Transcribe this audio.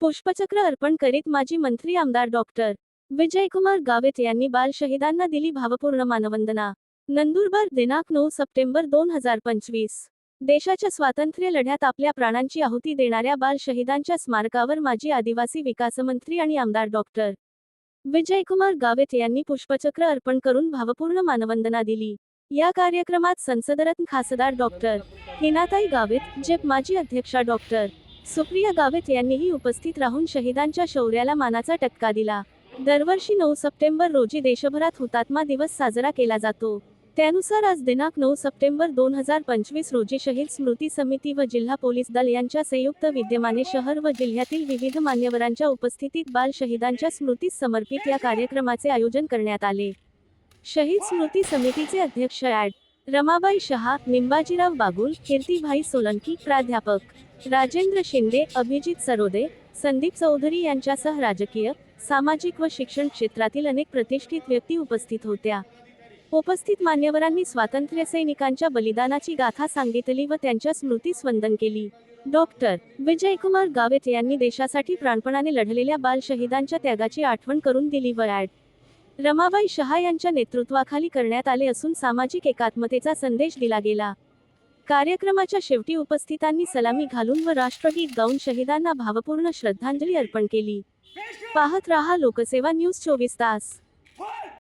पुष्पचक्र अर्पण करीत माजी मंत्री आमदार डॉक्टर विजयकुमार गावित यांनी बाल शहीदांना दिली भावपूर्ण मानवंदना. नंदुरबार दिनांक नऊ सप्टेंबर दोन हजार पंचवीस. देशाच्या स्वातंत्र्य लढ्यात आपल्या प्राणांची आहुती देणाऱ्या बाल शहीदांच्या स्मारकावर माजी आदिवासी विकासमंत्री आणि आमदार डॉक्टर विजयकुमार गावित यांनी पुष्पचक्र अर्पण करून भावपूर्ण मानवंदना दिली. या कार्यक्रमात संसदरत्न खासदार डॉक्टर हिनाताई गावित जेप माजी अध्यक्षा डॉक्टर सुप्रिया गावित यांनीही उपस्थित राहून शहीदांच्या शौर्याला मानाचा टक्का दिला. दरवर्षी नऊ सप्टेंबर रोजी देशभरात हुतात्मा दिवस साजरा केला जातो. त्यानुसार आज दिनांक नऊ सप्टेंबर दोन हजार पंचवीस रोजी शहीद स्मृती समिती व जिल्हा पोलीस दल यांच्या संयुक्त विद्यमाने शहर व जिल्ह्यातील विविध मान्यवरांच्या उपस्थितीत बाल शहीदांच्या स्मृतीस समर्पित या कार्यक्रमाचे आयोजन करण्यात आले. शहीद स्मृती समितीचे अध्यक्ष ॲड. रमाबाई शहा निंबाजीराव बागुल कीर्तीभाई सोलंकी प्राध्यापक. राजेंद्र शिंदे अभिजित सरोदे संदीप चौधरी यांच्यासह राजकीय सामाजिक व शिक्षण क्षेत्रातील अनेक प्रतिष्ठित व्यक्ती उपस्थित होत्या. उपस्थित मान्यवरांनी स्वातंत्र्य सैनिकांच्या बलिदानाची गाथा सांगितली व त्यांच्या स्मृती स्वंदन केली. डॉक्टर विजयकुमार गावित यांनी देशासाठी प्राणपणाने लढलेल्या बाल शहीदांच्या त्यागाची आठवण करून दिली व ॲड. रमाबाई शहा यांच्या नेतृत्वाखाली करण्यात आले असून सामाजिक एकात्मतेचा संदेश दिला गेला. कार्यक्रमाच्या शेवटी उपस्थितांनी सलामी घालून व राष्ट्रगीत गाऊन शहीदांना भावपूर्ण श्रद्धांजली अर्पण केली. पाहत रहा लोकसेवा न्यूज चोवीस तास.